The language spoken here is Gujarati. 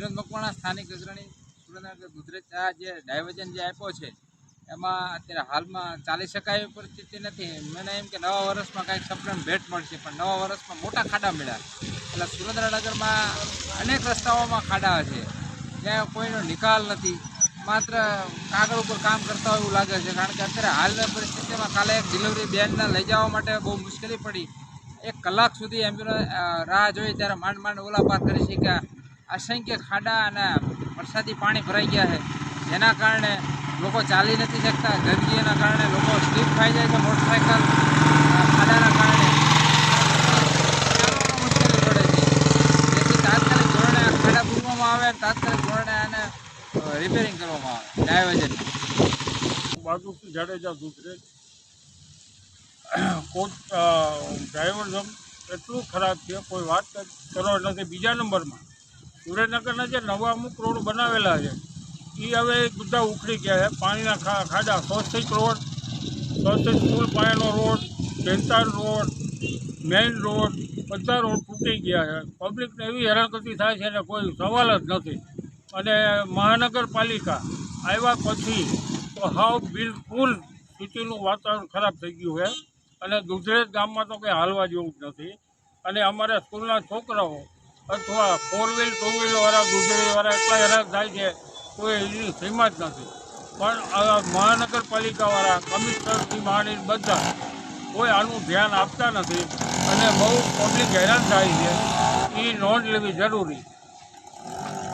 વિનોદ મકવાણા, સ્થાનિક અગ્રણી સુરેન્દ્રનગર ગુજરાત, આ જે ડાયવર્જન જે આપ્યો છે, એમાં અત્યારે હાલમાં ચાલી શકાય એવી પરિસ્થિતિ નથી. મને એમ કે નવા વર્ષમાં કાંઈક સપ્રમ ભેટ મળશે, પણ નવા વર્ષમાં મોટા ખાડા મળ્યા. એટલે સુરેન્દ્રનગરમાં અનેક રસ્તાઓમાં ખાડા છે. ત્યાં કોઈનો નિકાલ નથી. માત્ર કાગળ ઉપર કામ કરતા હોય એવું લાગે છે, કારણ કે અત્યારે હાલની પરિસ્થિતિમાં કાલે એક ડિલિવરી બેનને લઈ જવા માટે બહુ મુશ્કેલી પડી. એક કલાક સુધી એમ્બ્યુલન્સ રાહ જોઈ ત્યારે માંડ માંડ ઓલા પાર કરી શક્યા. અસંખ્ય ખાડા અને વરસાદી પાણી ભરાઈ ગયા છે. જેના કારણે લોકો ચાલી નથી શકતા. ગંદકીના કારણે લોકો સ્લીપ ખાઈ જાય છે મોટરસાયકલ. ખાડાના કારણે. મુશ્કેલી પડે છે. જેથી તાત્કાલિક ધોરણે ખાડા પૂરવામાં આવે તાત્કાલિક ધોરણે આને રિપેરિંગ કરવામાં આવે. ડાયવર્જન બાજુથી જાડેજા દૂધરે કોચ ડ્રાઈવર એટલું ખરાબ છે, કોઈ વાત કરવા નથી. બીજા નંબરમાં. સુરેન્દ્રનગરના જે નવા અમુક રોડ બનાવેલા છે એ હવે બધા ઉખડી ગયા છે. પાણીના ખાડા સ્વસ્તિક રોડ સ્વસ્તિક સ્કૂલ પાયાનો રોડ કેન્તાર રોડ, મેઇન રોડ, બધા રોડ તૂટી ગયા છે. પબ્લિકને એવી હેરાનગતિ થાય છે ને કોઈ સવાલ જ નથી. અને મહાનગરપાલિકા આવ્યા પછી તો હાવ બિલકુલ સિટીનું વાતાવરણ ખરાબ થઈ ગયું છે. અને દુધરેજ ગામમાં તો કંઈ હાલવા જેવું જ નથી. અને અમારા સ્કૂલના છોકરાઓ અથવા ફોર વ્હીલ ટુ વ્હીલવાળા દુધરેજવાળા એટલા હેરાન થાય છે, કોઈ એની સીમા જ નથી. પણ મહાનગરપાલિકાવાળા કમિશનરથી માંડીને બધા કોઈ આનું ધ્યાન આપતા નથી અને બહુ પબ્લિક હેરાન થાય છે. એ નોંધ લેવી જરૂરી.